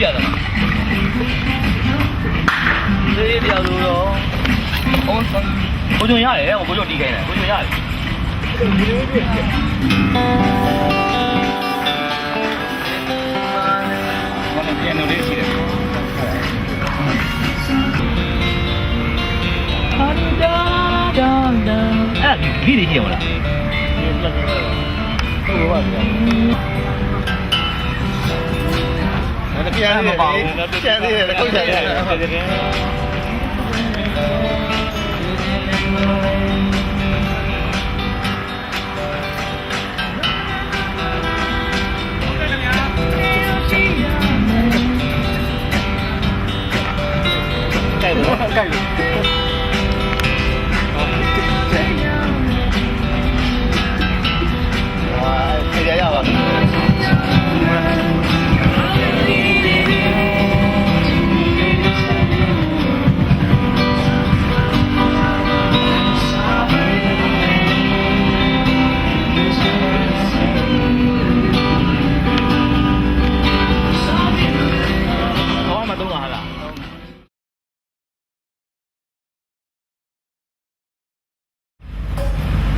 ပြတယ်သေးတရားလို့တော့ဟောကိုကြုံရတယ်ကိုကြုံတီးခိုင်းတယ်ကိုကြုံရတယ်ဘာလဲပြန်လို့လေးရှိတယ်ဟာဒါဒါဒါအဲ့ဒီလေးကြည့်ရမလားဟုတ်ပါဗျာ ဒါပြန်နေတယ်ပြန်နေတယ်ခုတ်ချင်တယ်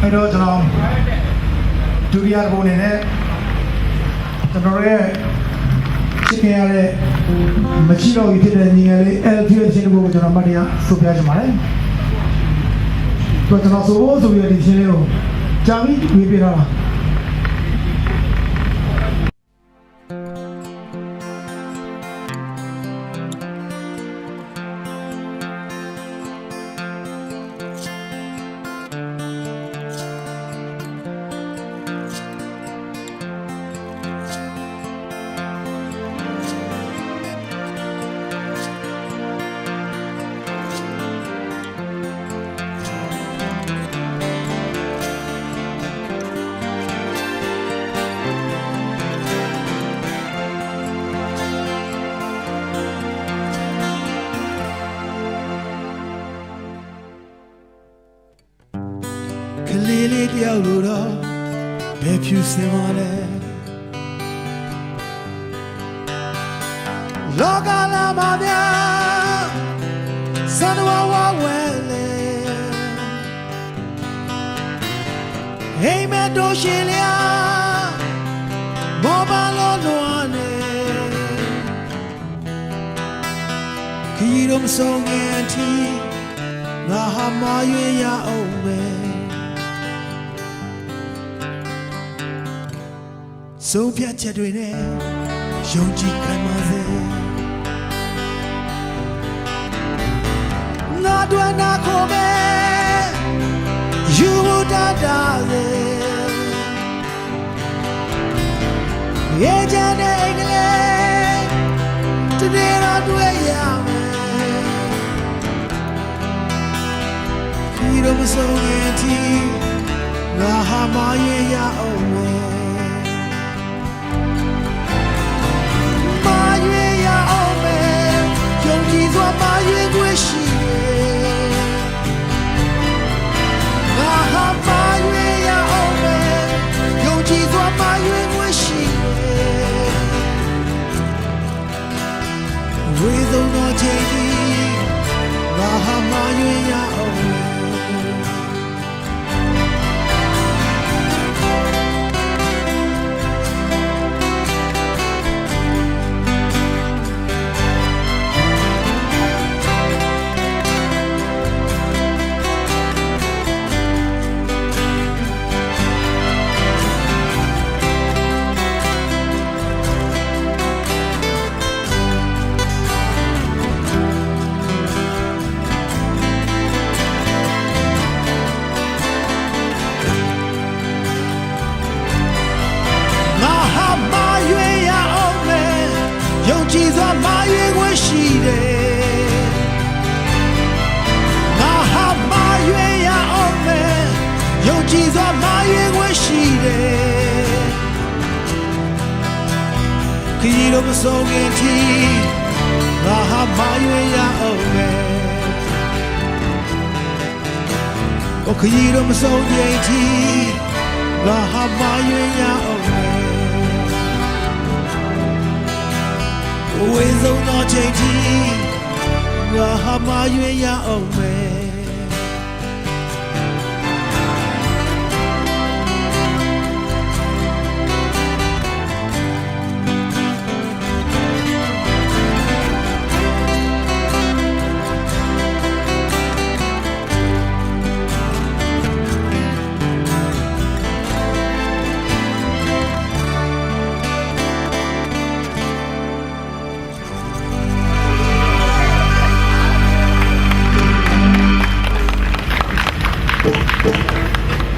အဲ့တော့ကျွန်တော်ဒုတိယဘုံအနေနဲ့ကျွန်တော်ရဲ့ချစ်ခင်ရတဲ့မချီတော့ဘူးဖြစ်တဲ့ညီငယ်လေး LP ရဲ့ချင်းဘုံကိုကျွန်တော်မှတ်တရဆိုပြချင်ပါတယ်။တော့ကျွန်တော်ဆိုဖို့ဆိုပြီးဒီချင်းလေးကိုကြာပြီဝေးပြတော့လား ဘယ်ဖြူစင်ပါလဲလောကလာမများစံတော်ဝဝဲလေဟိမတို့ရှင်လျာမောပါလို့လွန်နေခီးတော့မဆုံးငယ်တီငါဟာမရွေရအောင်ပဲ ဆုံးဖြတ်ချက်တွေနဲ့ယုံကြည်ခံပါစေငါတို့နာခိုမဲ့ယူတာတာလေရဲ့ချမ်းတဲ့အင်္ဂလိပ်တကယ်တော့တွေ့ရမယ်ဒီတော့မဆုံးရင်တီငါဟာမရင်ရအောင်မယ် ရွေခွင့်ရှိတယ်ငါဟာမာရွေရအောင်မယ်ယုံကြည်စွာမာရွေခွင့်ရှိတယ်ခရီးတော့မဆုံးခင်ထိငါဟာမာရွေရအောင်မယ်โอခရီးတော့မဆုံးခင်ထိငါဟာမာရွေရအောင် ဝေဆုံးသောချိန်ထိငါဟာမရွေးရအောင်မယ်